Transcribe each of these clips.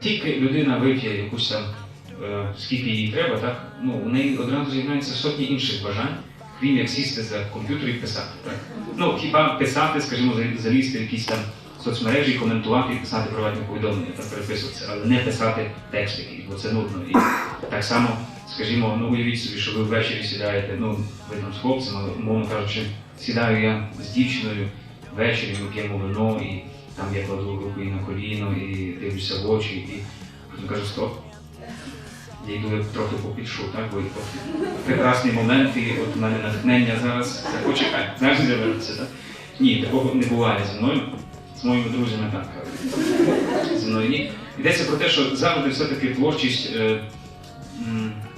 тільки людина вип'є якусь там, е, скільки їй треба, так, ну, у неї одразу з'являються сотні інших бажань, крім як сісти за комп'ютер і писати. Так? Ну, хіба писати, скажімо, залізти в якісь там соцмережі, коментувати і писати приватні повідомлення та переписуватися, але не писати текст якийсь, бо це нудно. І так само, скажімо, ну уявіть собі, що ви ввечері сідаєте, ну, ви там з хлопцем, але умовно кажучи, сідаю я з дівчиною ввечері, ми п'ємо вино, і там я кладу руку на коліно і дивлюся в очі, і потім кажу, стоп. Я йду я трохи попідшу, так, бо прекрасний момент, і от у мене натхнення зараз. Так, почекай, знаєш, де так? Ні, такого не буває зі мною. З моїми друзями так. Зі мною ні. Йдеться про те, що завжди все-таки творчість, е,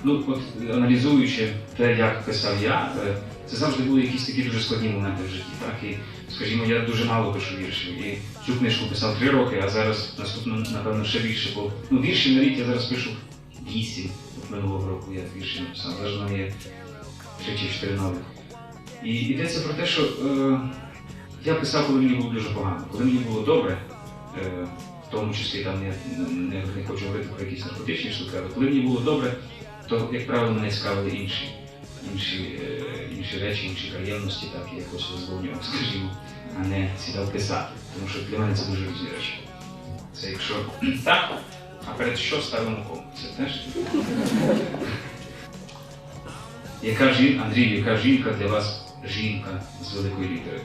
ну от аналізуючи те, як писав я, е, це завжди були якісь такі дуже складні моменти в житті. Так? І, скажімо, я дуже мало пишу віршів. І цю книжку писав три роки, а зараз наступно, напевно, ще більше. Бо ну, вірші на рік я зараз пишу вісім. Минулого року я вірші написав. Зараз в є три чи чотири нових. І йдеться про те, що е, я писав, коли мені було дуже погано. Коли мені було добре, е, в тому числі там я не, не хочу говорити про якісь наркотичні штуки, але коли мені було добре, то, як правило, мене цікавили інші, інші, е, інші речі, інші приємності, так, якось визвольнював, скажімо, а не сідав писати. Тому що для мене це дуже різні речі. Це якщо так, а перед що ставимо кому? Це теж. Яка жінка, Андрій, яка жінка для вас жінка з великої літери?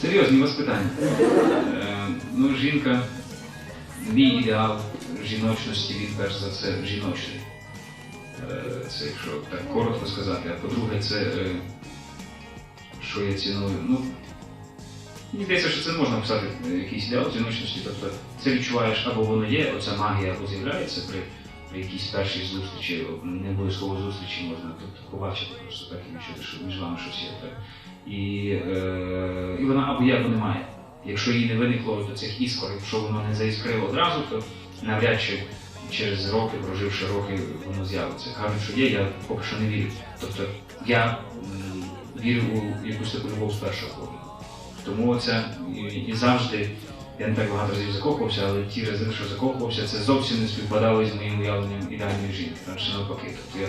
Серйозні у вас питання. Е, ну, жінка, мій ідеал жіночності, він перш за все жіночний. Це якщо так коротко сказати. А по-друге, це е, що я ціную. Ну, мені здається, що це можна писати е, якийсь ідеал жіночності. Тобто це відчуваєш або воно є, оця магія або з'являється при, при якійсь першій зустрічі, не обов'язково зустрічі можна тобто, побачити просто так і відчути, що між вами щось є. Так? І, е, і вона або або немає. Якщо її не виникло до цих іскор, якщо воно не заіскрило одразу, то навряд чи через роки, проживши роки, воно з'явиться. Кажуть, що є, я поки що не вірю. Тобто я вірю у якусь таку любов з першого погляду. Тому це і, завжди, я не так багато разів закохувався, але ті рази, що закохувався, це зовсім не співпадало з моїм уявленням ідеальної жінки. Радше навпаки. Тобто я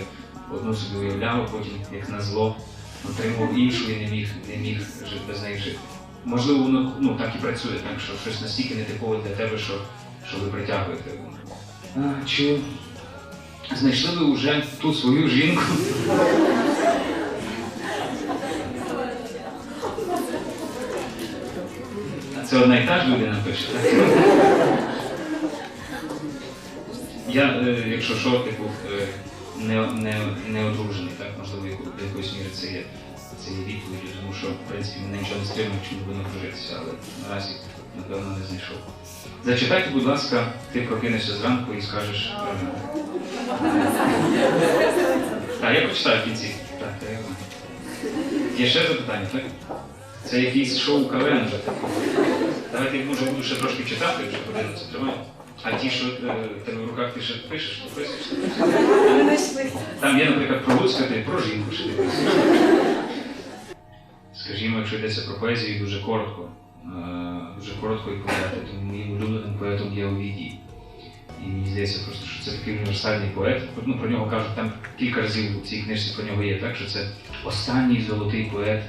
одну собі уявляв, потім, як на зло, отримував іншу і не міг, не міг без неї жити. Можливо, воно ну, так і працює, так що щось настільки нетипове для тебе, що, що ви притягуєте. Чи знайшли ви вже ту свою жінку? Це одна і та ж людина пише, так? Я, е, якщо що, типу, е, не, не, не одружений, так, можливо, до якоїсь міри це є, це є відповіддю, тому що, в принципі, мене нічого не стримує, чому не одружитися, але наразі, напевно, не знайшов. Зачитайте, будь ласка, ти прокинешся зранку і скажеш. е, Так, я прочитаю в кінці. Так, та я. Є ще запитання, так? Це якийсь шоу КВН вже. Давайте я може буду ще трошки читати, вже годину це тримає. А ті, що е, в тебе в руках ти ще пишеш, підписуєш. Не. Там є, наприклад, про Луцька, ти про жінку ще ти пишеш. Скажімо, якщо йдеться про поезію, дуже коротко. Е, Дуже коротко і тому моїм улюбленим поетом є Овідій. І мені здається просто, що це такий універсальний поет. Ну, про нього кажуть, там кілька разів у цій книжці про нього є, так, що це останній золотий поет,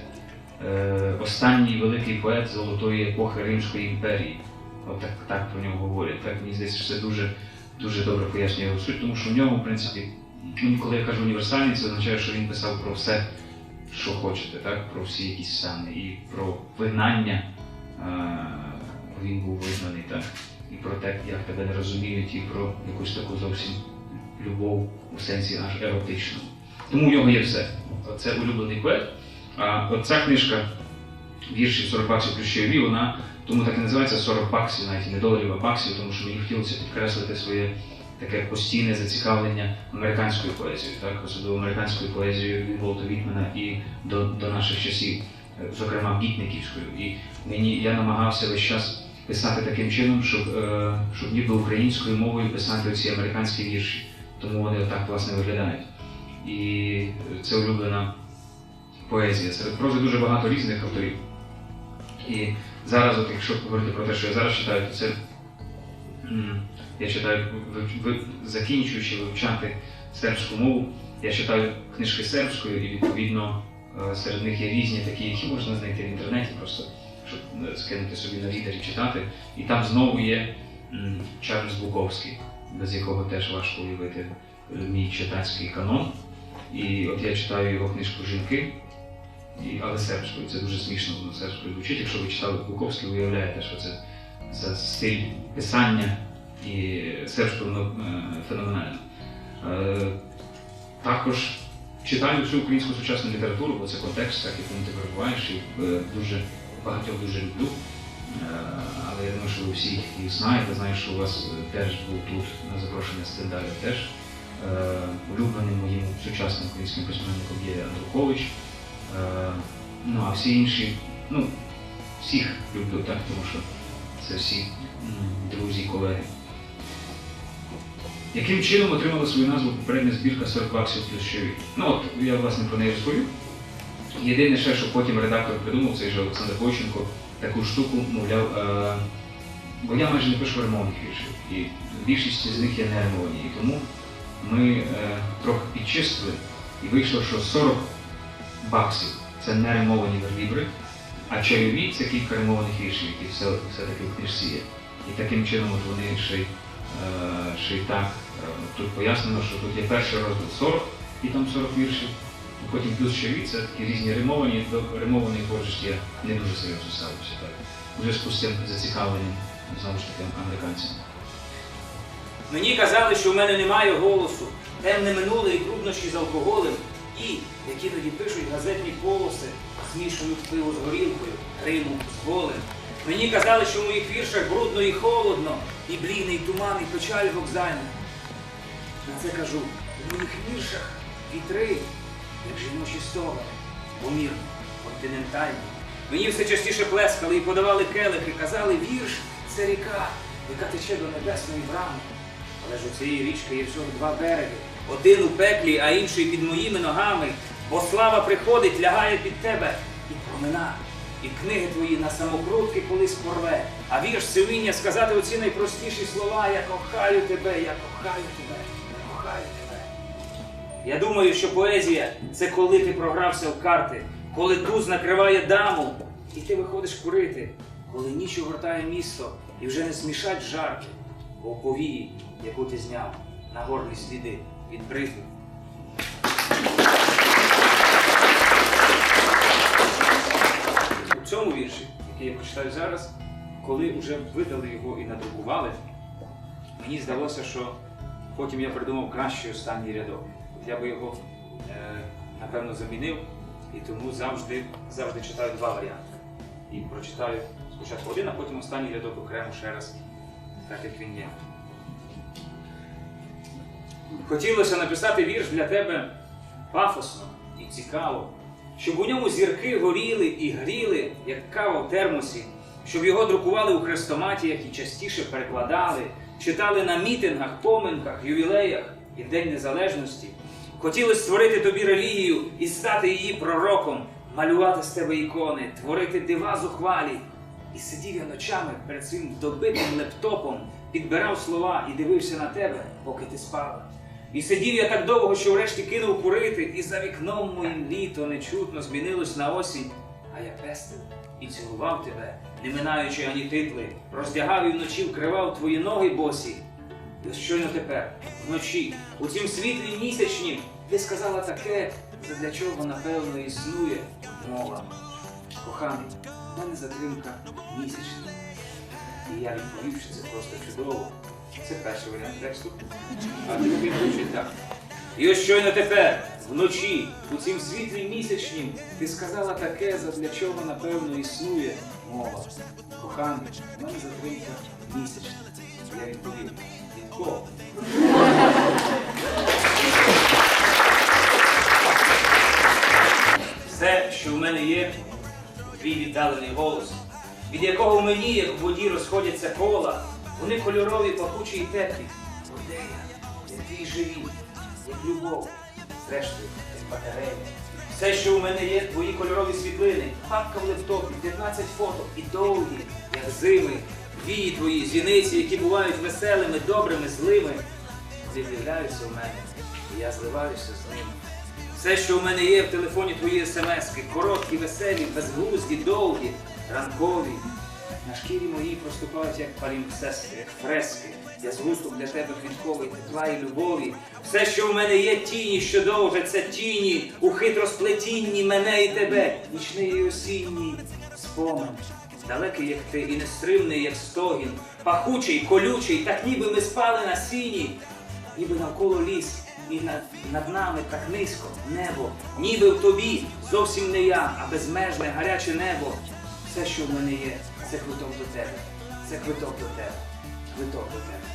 е, останній великий поет золотої епохи Римської імперії. От так, так про нього говорять. Так, мені здається, що це дуже, дуже добре пояснює його суть, тому що в ньому, в принципі, ну, коли я кажу універсальний, це означає, що він писав про все, що хочете, так? про всі якісь стани, і про вигнання, е, він був визнаний, так? і про те, як тебе не розуміють, і про якусь таку зовсім любов у сенсі аж еротичному. Тому в нього є все. Це улюблений поет. А от ця книжка вірші 40 баксів ще вона тому так і називається 40 баксів, навіть не доларів, а баксів, тому що мені хотілося підкреслити своє таке постійне зацікавлення американською поезією, так, особливо американською поезією від Волта Вітмена і до, до наших часів, зокрема бітниківською. І мені я намагався весь час писати таким чином, щоб, е, щоб ніби українською мовою писати ці американські вірші. Тому вони отак власне виглядають. І це улюблена поезія. Серед прози дуже багато різних авторів. І зараз, от, якщо говорити про те, що я зараз читаю, то це я читаю, закінчуючи вивчати сербську мову, я читаю книжки сербською і відповідно серед них є різні такі, які можна знайти в інтернеті, просто щоб е, скинути собі на лідері читати. І там знову є Чарльз Буковський, без якого теж важко уявити е, мій читацький канон. І от я читаю його книжку Жінки, і, але сербською. Це дуже смішно воно сербською звучить. Якщо ви читали Буковський, уявляєте, що це за стиль писання і сербською воно е, феноменально. Е, також читаю всю українську сучасну літературу, бо це контекст, так якому ти перебуваєш, і е, дуже багатьох дуже люблю. Е, Але я думаю, що ви всі їх знаєте, знаю, що у вас е, теж був тут на запрошення Стендаля теж. Улюбленим моїм сучасним українським письменником є Андрухович. Е, Ну а всі інші, ну, всіх люблю, так, тому що це всі друзі колеги. Яким чином отримала свою назву попередня збірка 40 баксів плюс щові? Ну от я власне про неї розповів. Єдине ще, що потім редактор придумав, цей же Олександр Бойченко, таку штуку, мовляв, е, бо я майже не пишу ремонтних віршів, і більшість з них є не ремонтні. І тому ми е, трохи підчистили, і вийшло, що 40 баксів це не ремовані верлібри, а чайові це кілька ремованих віршів, які все, все-таки в книжці є. І таким чином от вони ще й, е, так. Е, Тут пояснено, що тут є перший розділ 40, і там 40 віршів, потім плюс чайові, це такі різні ремовані, до ремованої творчості я не дуже серйозно ставлюся так. У зв'язку з цим зацікавленням, знову ж таки, американцями. Мені казали, що в мене немає голосу, темне минуле і труднощі з алкоголем, і, які тоді пишуть газетні полоси, змішують пиво з горілкою, риму з голем. Мені казали, що в моїх віршах брудно і холодно, і блідний туман, і печаль вокзальна. На це кажу, в моїх віршах вітри, як жіночі столи, помірні, континентальні. Мені все частіше плескали і подавали келихи, казали, вірш це ріка, яка тече до небесної брами. Але ж у цієї річки є всього два береги. Один у пеклі, а інший під моїми ногами. Бо слава приходить, лягає під тебе і промина. І книги твої на самокрутки колись порве. А вірш це вміння сказати оці найпростіші слова я кохаю тебе, я кохаю тебе. Я думаю, що поезія це коли ти програвся в карти, коли туз накриває даму, і ти виходиш курити, коли ніч огортає місто і вже не смішать жарти, бо повії, яку ти зняв, на горлі сліди від бритви. У цьому вірші, який я прочитаю зараз, коли вже видали його і надрукували, мені здалося, що потім я придумав кращий останній рядок. Я би його, е, напевно, замінив, і тому завжди, завжди читаю два варіанти. І прочитаю спочатку один, а потім останній рядок окремо ще раз, так як він є. Хотілося написати вірш для тебе пафосно і цікаво, щоб у ньому зірки горіли і гріли, як кава в термосі, щоб його друкували у хрестоматіях і частіше перекладали, читали на мітингах, поминках, ювілеях і День Незалежності. Хотілося створити тобі релігію і стати її пророком, малювати з тебе ікони, творити дива зухвалі. І сидів я ночами перед своїм добитим лептопом, підбирав слова і дивився на тебе, поки ти спала. І сидів я так довго, що врешті кинув курити, і за вікном моїм літо нечутно змінилось на осінь. А я пестив і цілував тебе, не минаючи ані титли, роздягав і вночі вкривав твої ноги босі. І щойно тепер, вночі, у цім світлі місячнім, ти сказала таке, задля чого, напевно, існує мова. Коханий, в мене затримка місячна. І я відповів, що це просто чудово. Це перший варіант тексту. А другий звучить так. І ось щойно тепер, вночі, у цім світлі місячнім, ти сказала таке, задля чого, напевно, існує мова. Коханий, в мене затримка місячна. Я відповів. Від кого? Що в мене є, твій віддалений голос, від якого мені, як в воді, розходяться кола, вони кольорові, пахучі і теплі. Де я? Де твій живіт, як любов, зрештою, як батарея. Все, що у мене є, твої кольорові світлини, папка в лептопі, 15 фото і довгі, як зими, вії твої, зіниці, які бувають веселими, добрими, злими, з'являються в мене, і я зливаюся з ними. Все, що в мене є в телефоні твої смски, короткі, веселі, безглузді, довгі, ранкові. На шкірі моїй проступають як палімпсески, як фрески. Я згусток для тебе квітковий, тепла і любові. Все, що в мене є тіні, що довже, це тіні, у хитросплетінні мене і тебе, нічний і осінній спомин. Далекий, як ти, і нестримний, як стогін, пахучий, колючий, так ніби ми спали на сіні, ніби навколо ліс, і над, над нами так низько небо, ніби в тобі зовсім не я, а безмежне гаряче небо. Все, що в мене є, це квиток до тебе, це квиток до тебе, квиток до тебе.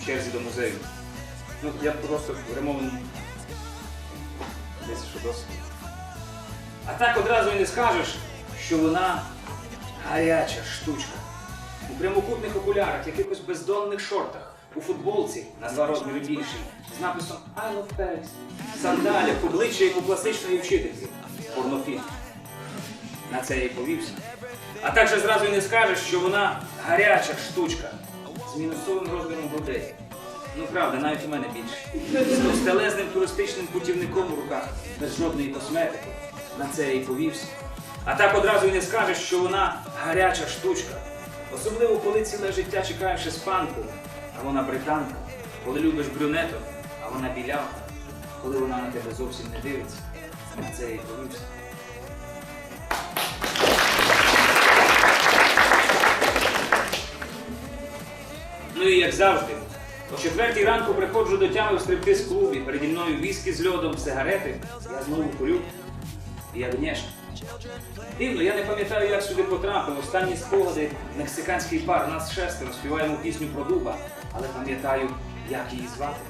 В черзі до музею. Ну, я просто ремонт десь що досить. А так одразу і не скажеш, що вона гаряча штучка. У прямокутних окулярах, якихось бездонних шортах, у футболці на два розміри більшій, з написом I love Paris, сандалях, обличчя як у класичної вчительки. Порнофільм. На це я й повівся. А також зразу і не скажеш, що вона гаряча штучка з мінусовим розміром грудей. Ну правда, навіть у мене більше. З товстелезним туристичним путівником в руках, без жодної косметики. На це я й повівся. А так одразу і не скажеш, що вона гаряча штучка. Особливо, коли ціле життя чекаєш іспанку, а вона британка. Коли любиш брюнету, а вона білявка. Коли вона на тебе зовсім не дивиться. На це я й. Ну і як завжди, о четвертій ранку приходжу до тями в стриптиз клубі. Переді мною віскі з льодом, сигарети. Я знову курю. І Агнєшка. Дивно, я не пам'ятаю, як сюди потрапив. Останні спогади мексиканський бар, нас шестеро, співаємо пісню про дуба, але пам'ятаю, як її звати.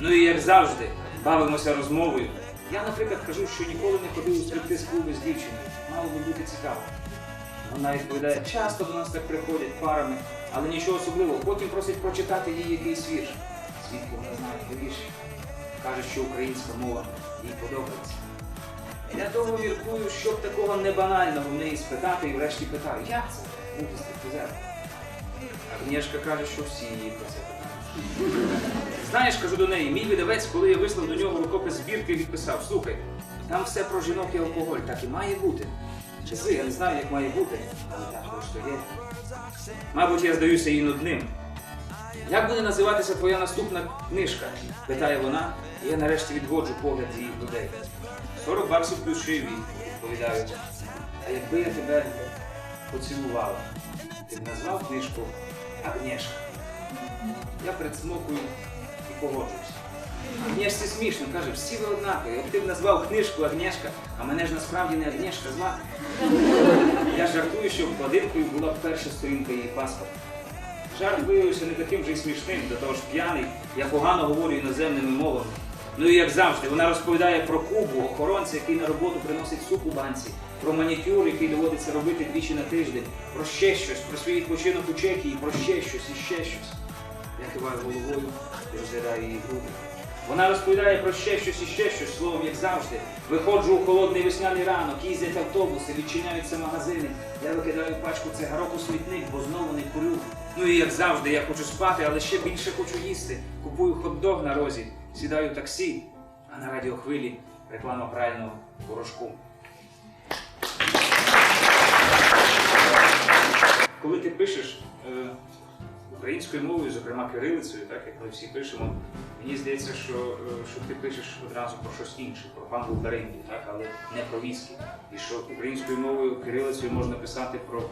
Ну і як завжди, бавимося розмовою. Я, наприклад, кажу, що ніколи не ходив у стриптиз клуби з дівчиною. Мало би бути цікаво. Вона відповідає, часто до нас так приходять парами, але нічого особливого. Потім просить прочитати їй якийсь вірш. Звідки вона знає вірші? Каже, що українська мова їй подобається. Я довго міркую, щоб такого небанального в неї спитати, і врешті питаю, як це бути стриптизером? Агнєшка каже, що всі її про це питають. Знаєш, кажу до неї, мій видавець, коли я вислав до нього рукопис збірки, відписав, слухай, там все про жінок і алкоголь, так і має бути. Часи, я не знаю, як має бути, але так просто є. Мабуть, я здаюся їй нудним. Як буде називатися твоя наступна книжка? питає вона, і я нарешті відводжу погляд її грудей. 40 баксів плюс шиї, відповідаю. А якби я тебе поцілувала, ти б назвав книжку Агнєшка. Я предсмокую і погоджуюся. Агнєшці смішно, каже, всі ви однакові. Як ти б назвав книжку Агнєшка, а мене ж насправді не Агнєшка звати. Я жартую, що вкладинкою була б перша сторінка її паспорта. Жарт виявився не таким же й смішним, до того ж п'яний, я погано говорю іноземними мовами. Ну і як завжди, вона розповідає про Кубу, охоронця, який на роботу приносить суп у банці, про манікюр, який доводиться робити двічі на тиждень, про ще щось, про свій відпочинок у Чехії, про ще щось і ще щось. Я киваю головою і розглядаю її груди. Вона розповідає про ще щось і ще щось, словом, як завжди. Виходжу у холодний весняний ранок, їздять автобуси, відчиняються магазини. Я викидаю пачку цигарок у смітник, бо знову не курю. Ну і як завжди, я хочу спати, але ще більше хочу їсти. Купую хот-дог на розі, сідаю в таксі, а на радіохвилі реклама прального порошку. Коли ти пишеш е, українською мовою, зокрема кирилицею, так як ми всі пишемо, мені здається, що, е, що ти пишеш одразу про щось інше, про пангу Беринду, так, але не про віскі. І що українською мовою кирилицею можна писати про,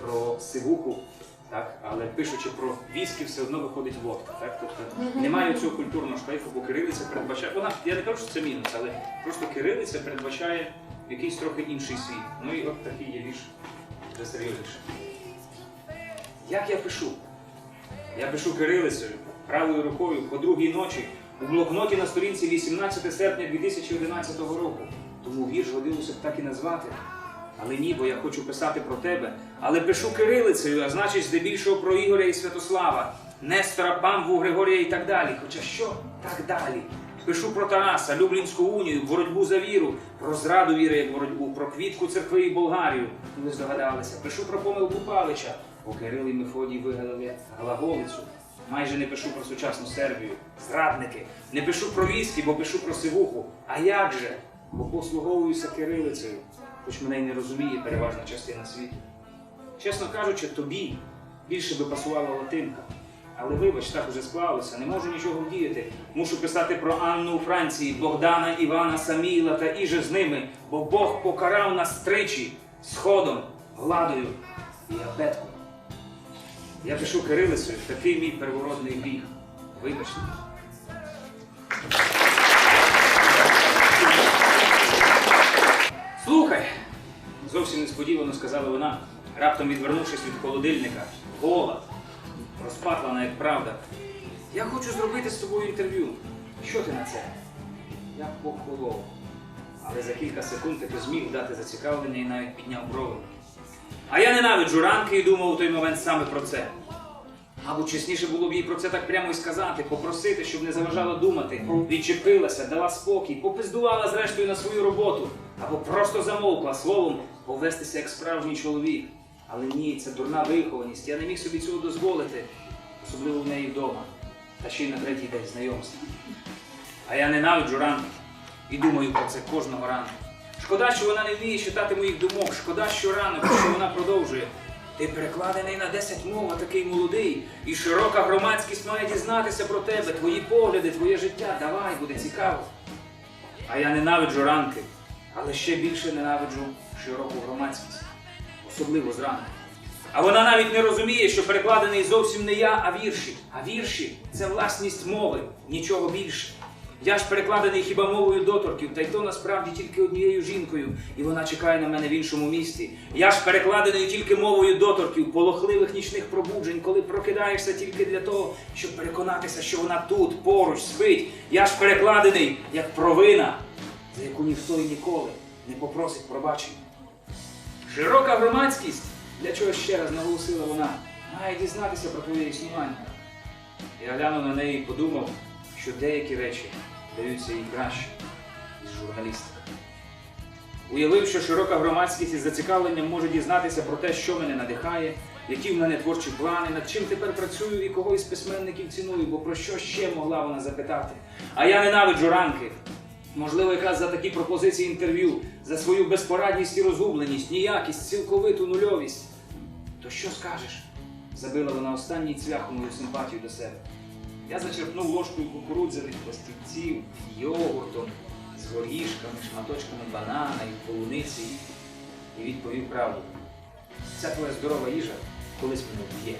про сивуху, так, але пишучи про віскі, все одно виходить водка. Так? Тобто немає цього культурного шлейфу, бо кирилиця передбачає. Вона, я не кажу, що це мінус, але просто кирилиця передбачає якийсь трохи інший світ. Ну і от такий є вірш серйозніше. Як я пишу? Я пишу кирилицею, правою рукою по другій ночі у блокноті на сторінці 18 серпня 2011 року. Тому вірш годилося б так і назвати. Але ні, бо я хочу писати про тебе. Але пишу кирилицею, а значить здебільшого про Ігоря і Святослава, Нестора, Памву, Григорія і так далі. Хоча що так далі? Пишу про Тараса, Люблінську унію, боротьбу за віру, про зраду віри як боротьбу, про квітку церкви і Болгарію. Ви здогадалися. Пишу про помилку Павича, бо Кирил і Мефодій вигадали глаголицю. Майже не пишу про сучасну Сербію, зрадники. Не пишу про віскі, бо пишу про сивуху. А як же? Бо послуговуюся кирилицею, хоч мене й не розуміє переважна частина світу. Чесно кажучи, тобі більше би пасувала латинка. Але вибач, так уже склалося, не можу нічого вдіяти. Мушу писати про Анну у Франції, Богдана, Івана, Саміла та іже з ними, бо Бог покарав нас тричі сходом, гладою і абетком. Я пишу кирилицею, такий мій первородний гріх. Вибачте. Слухай, зовсім несподівано сказала вона, раптом відвернувшись від холодильника. Гола, розпатлана, як правда. Я хочу зробити з тобою інтерв'ю. Що ти на це? Я похолов. Але за кілька секунд таки зміг дати зацікавлення і навіть підняв брови. А я ненавиджу ранки і думав у той момент саме про це. Мабуть, чесніше було б їй про це так прямо і сказати, попросити, щоб не заважала думати, відчепилася, дала спокій, попиздувала зрештою на свою роботу, або просто замовкла словом повестися як справжній чоловік. Але ні, це дурна вихованість, я не міг собі цього дозволити, особливо в неї вдома, та ще й на третій день знайомства. А я ненавиджу ранки і думаю про це кожного ранку. Шкода, що вона не вміє читати моїх думок, шкода, що ранок, що вона продовжує. Ти перекладений на 10 мов, а такий молодий, і широка громадськість має дізнатися про тебе, твої погляди, твоє життя. Давай, буде цікаво. А я ненавиджу ранки, але ще більше ненавиджу широку громадськість, особливо зранку. А вона навіть не розуміє, що перекладений зовсім не я, а вірші. А вірші це власність мови, нічого більше. Я ж перекладений хіба мовою доторків, та й то насправді тільки однією жінкою, і вона чекає на мене в іншому місті. Я ж перекладений тільки мовою доторків, полохливих нічних пробуджень, коли прокидаєшся тільки для того, щоб переконатися, що вона тут, поруч, спить. Я ж перекладений як провина, за яку ніхто і ніколи не попросить пробачення. Широка громадськість, для чого ще раз наголосила вона, має дізнатися про твоє існування. Я глянув на неї і подумав, що деякі речі даються їй краще, ніж журналістика. Уявив, що широка громадськість із зацікавленням може дізнатися про те, що мене надихає, які в мене творчі плани, над чим тепер працюю і кого із письменників ціную, бо про що ще могла вона запитати. А я ненавиджу ранки. Можливо, якраз за такі пропозиції інтерв'ю, за свою безпорадність і розгубленість, ніякість, цілковиту нульовість. То що скажеш? Забила вона останній цвях мою симпатію до себе. Я зачерпнув ложкою кукурудзяних пластівців, йогуртом, з горішками, шматочками банана і полуниці і відповів правду. Ця твоя здорова їжа колись мене вб'є.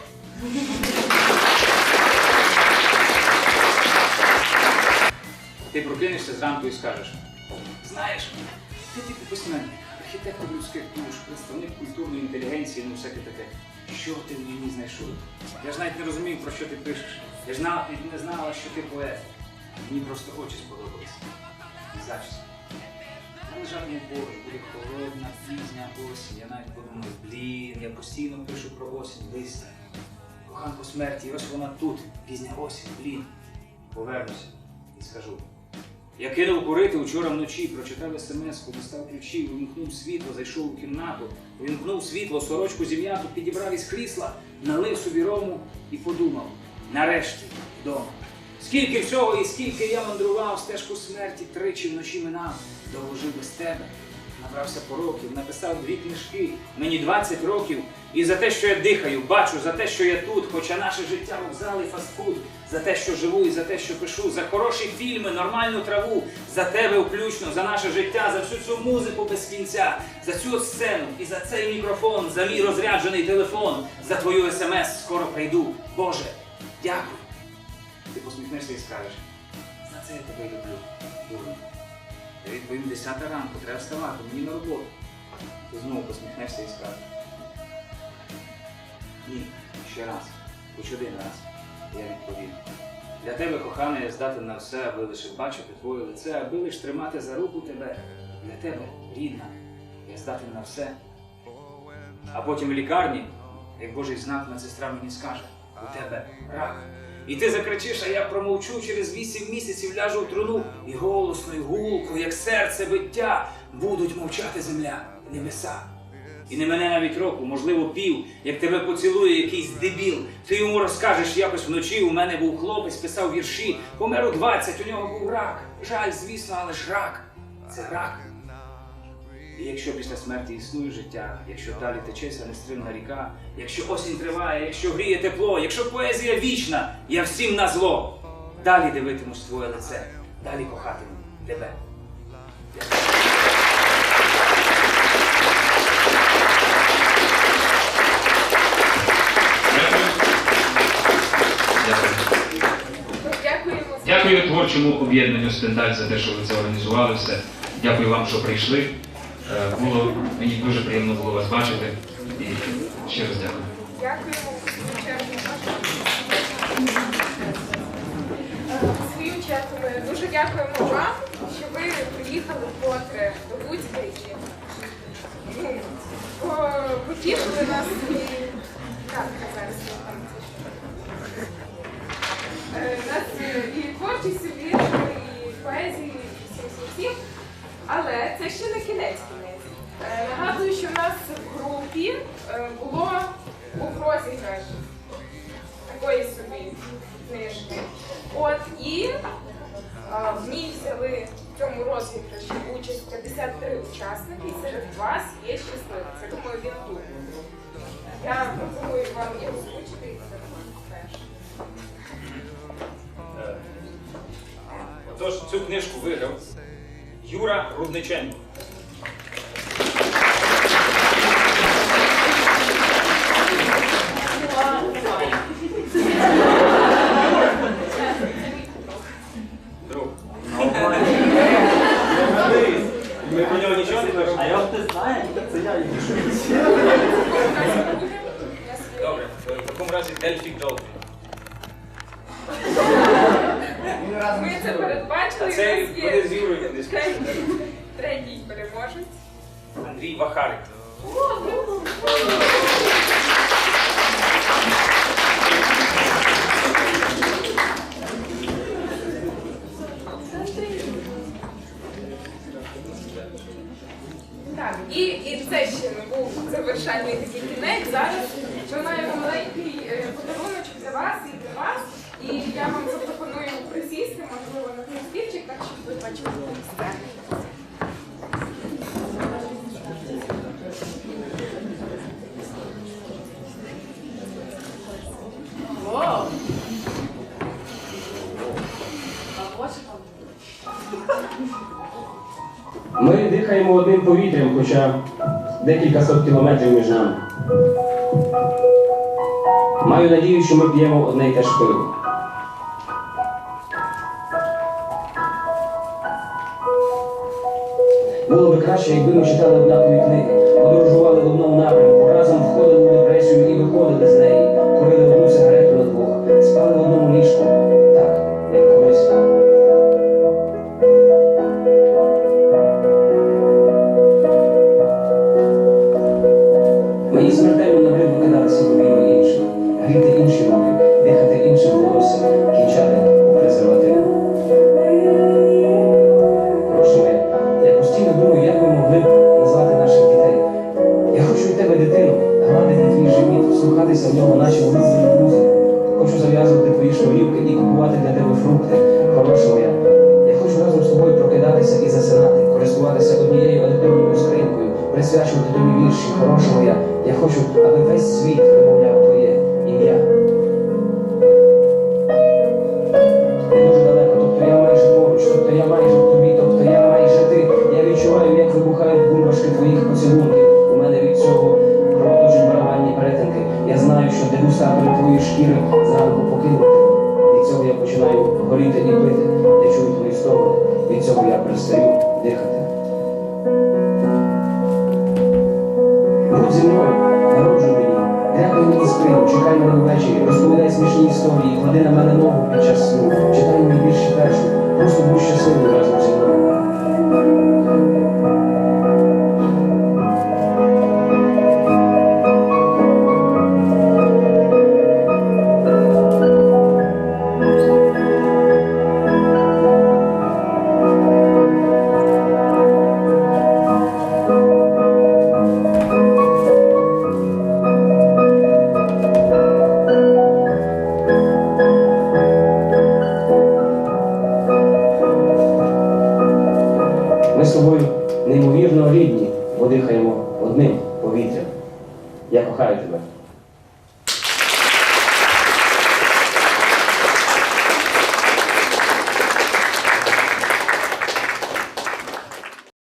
Ти прокинешся зранку і скажеш: знаєш, ти типу письменник, архітектор людських душ, представник культурної інтелігенції, ну всяке таке. Що ти в мені знайшов? Я ж навіть не розумів, про що ти пишеш. Я ж навіть не знала, що ти поет. Мені просто очі сподобалися. І зачіска. Я лежав мій Боже, буде холодна, пізня осінь. Я навіть подумав, блін, я постійно пишу про осінь, листя. Коханку смерті, і ось вона тут, пізня осінь, блін. Повернуся і скажу. Я кинув курити вчора вночі, прочитав смс-ку, дістав ключі, увімкнув світло, зайшов у кімнату, увімкнув світло, сорочку зім'яту, підібрав із крісла, налив собі рому і подумав, нарешті, вдома. Скільки всього і скільки я мандрував стежку смерті, тричі вночі минав, довго без тебе. Набрався пороків, написав дві книжки, мені 20 років. І за те, що я дихаю, бачу, за те, що я тут, хоча наше життя вокзал і фастфуд, за те, що живу і за те, що пишу, за хороші фільми, нормальну траву, за тебе включно, за наше життя, за всю цю музику без кінця, за цю сцену і за цей мікрофон, за мій розряджений телефон, за твою смс скоро прийду. Боже, дякую. Ти посміхнешся і скажеш, за це я тебе люблю, дурно. Я відповім 10 ранку, треба вставати, мені на роботу. Ти знову посміхнешся і скажеш. Ні, ще раз, хоч один раз, я відповім. Для тебе, кохана, я здатен на все, аби лише бачити твоє лице, аби лише тримати за руку тебе. Для тебе, рідна, я здатен на все. А потім в лікарні, як Божий знак, медсестра мені скаже, у тебе рак. І ти закричиш, а я промовчу через вісім місяців ляжу в труну, і голосно, і гулко, як серце биття, будуть мовчати земля, небеса. І не мене навіть року, можливо, пів, як тебе поцілує якийсь дебіл. Ти йому розкажеш якось вночі. У мене був хлопець, писав вірші. Помер у 20, у нього був рак. Жаль, звісно, але ж рак. Це рак. І якщо після смерті існує життя, якщо далі течеться нестримна ріка, якщо осінь триває, якщо гріє тепло, якщо поезія вічна, я всім на зло. Далі дивитимусь твоє лице, далі кохатиму тебе. Дякую. Творчому об'єднанню Стендаль за те, що ви це організували все. Дякую вам, що прийшли. Е, Було мені дуже приємно було вас бачити. І ще раз дякую. Дякуємо в свою чергу. Ми дуже дякуємо вам, що ви приїхали вкотре до Луцька і ну, потішили нас і зараз. Е, нас е, і творчістю віршами, і поезією, і всім всім всім. Але це ще не кінець Нагадую, що в нас в групі е, було був розіграш такої собі книжки. От і е, в ній взяли в цьому розіграші участь 53 учасники, і серед вас є щасливець. Я думаю, він тут. Я пропоную вам і озвучити і це перше. Е, Отож, цю книжку виграв Юра Рудниченко. Декілька сот кілометрів між нами. Маю надію, що ми п'ємо одне й те ж пиво. Було би краще, якби ми читали однакові книги, подорожували в одному напрямку, для хорошим я. Я хочу разом з тобою прокидатися і засинати, користуватися однією електронною скринькою, присвячувати тобі вірші. Хорошого я. Я хочу, аби весь світ просто